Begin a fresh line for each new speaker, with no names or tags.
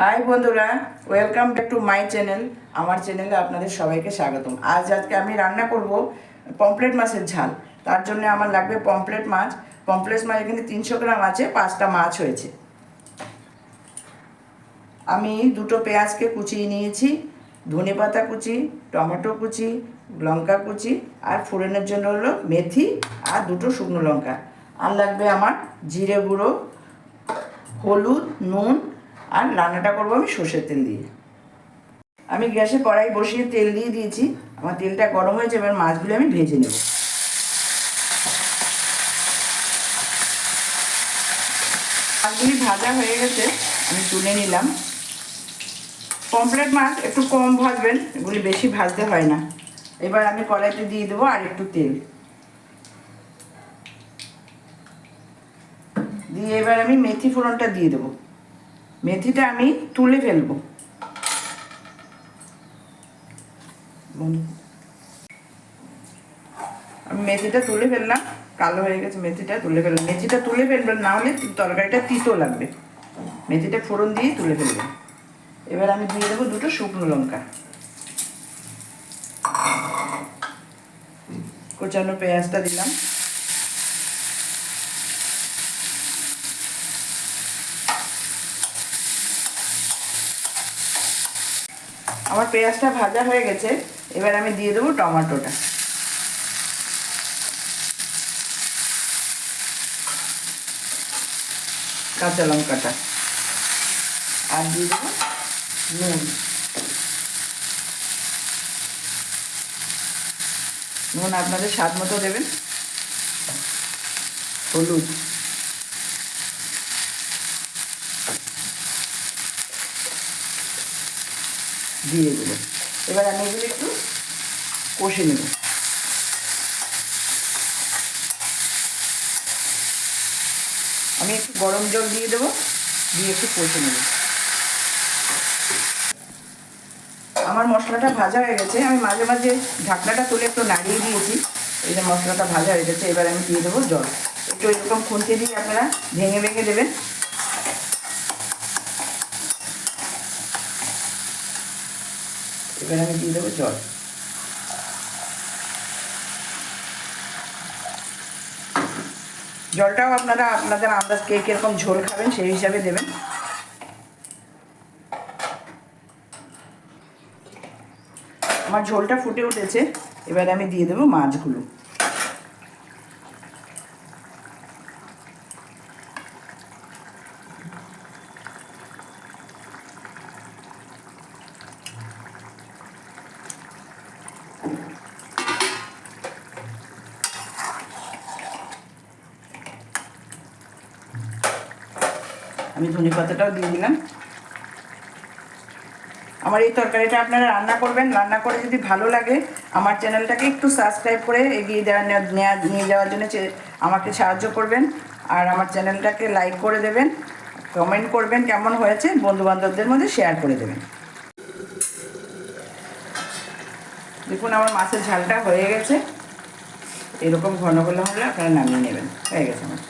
High বন্ধুরা welcome back to my channel আমার চ্যানেলে আপনাদের সবাইকে স্বাগতম। আজ আজকে আমি রান্না করব পমপ্লেট মাছের ঝাল। তার জন্য আমার লাগবে পমপ্লেট মাছ। পমপ্লেট মাছ এখানে তিনশো গ্রাম আছে, পাঁচটা মাছ হয়েছে। আমি দুটো পেঁয়াজকে কুচিয়ে নিয়েছি, ধনে পাতা কুচি, টমেটো কুচি, লঙ্কা কুচি আর ফোড়নের জন্য হলো মেথি আর দুটো শুকনো লঙ্কা। আর লাগবে আমার জিরে গুঁড়ো, হলুদ, নুন আর রান্নাটা করব আমি সর্ষের তেল দিয়ে। আমি গ্যাসে কড়াই বসিয়ে তেল দিয়ে দিয়েছি। আমার তেলটা গরম হয়েছে, এবার মাছগুলো আমি ভেজে নেব। মাছগুলি ভাজা হয়ে গেছে, আমি তুলে নিলাম। পমপ্লেট মাছ একটু কম ভাজবেন, এগুলি বেশি ভাজতে হয় না। এবার আমি কড়াইতে দিয়ে দেবো আর একটু তেল। দিয়ে এবার আমি মেথি ফোড়নটা দিয়ে দেবো। মেথিটা আমি তুলে ফেলব। আমি মেথিটা তুলে ফেললাম, কালো হয়ে গেছে মেথিটা তুলে ফেললাম। মেথিটা তুলে ফেলবেন না হলে তরকারিটা তিতো লাগবে। মেথিটা ফোড়ন দিয়ে তুলে ফেলবেন এবার আমি দিয়ে দেবো দুটো শুকনো লঙ্কা। কোচানো পেঁয়াজটা দিলাম। আমার পেঁয়াজটা ভাজা হয়ে গেছে, এবার আমি দিয়ে দেবো টমাটোটা। কাঁচা লঙ্কাটা। আর দিয়ে দেবো নুন। নুন আপনাদের স্বাদ মতো দেবেন। হলুদ। দিয়ে দেবো। এবার আমি এগুলো একটু কষে নেব। আমি একটু গরম জল দিয়ে দেবো, দিয়ে একটু কষে নেব। আমার মশলাটা ভাজা হয়ে গেছে। আমি মাঝে মাঝে ঢাকনাটা তুলে একটু নাড়িয়ে দিয়েছি। এই যে মশলাটা ভাজা হয়ে গেছে, এবার আমি দিয়ে দেবো জল। একটু এরকম খুন্তি দিয়ে আপনারা ভেঙে ভেঙে দেবেন। এবার আমি দিয়ে দেবো জল। জলটাও আপনারা, আপনাদের আন্দাজ কে কীরকম ঝোল খাবেন সেই হিসাবে দেবেন। আমার ঝোলটা ফুটে উঠেছে, এবার আমি দিয়ে দেবো মাছগুলো। আমি ধনে পাতাটাও দিয়ে দিলাম। আমার এই তরকারিটা আপনারা রান্না করবেন, রান্না করে যদি ভালো লাগে, আমার চ্যানেলটাকে একটু সাবস্ক্রাইব করে এগিয়ে দেওয়া নিয়ে যাওয়ার জন্য আমাকে সাহায্য করবেন। আর আমার চ্যানেলটাকে লাইক করে দেবেন কমেন্ট করবেন কেমন হয়েছে, বন্ধুবান্ধবদের মধ্যে শেয়ার করে দেবেন। দেখুন আমার মাছের ঝালটা হয়ে গেছে। এরকম ঘন ঘন হলে আপনারা নামিয়ে নেবেন, হয়ে গেছে আমার।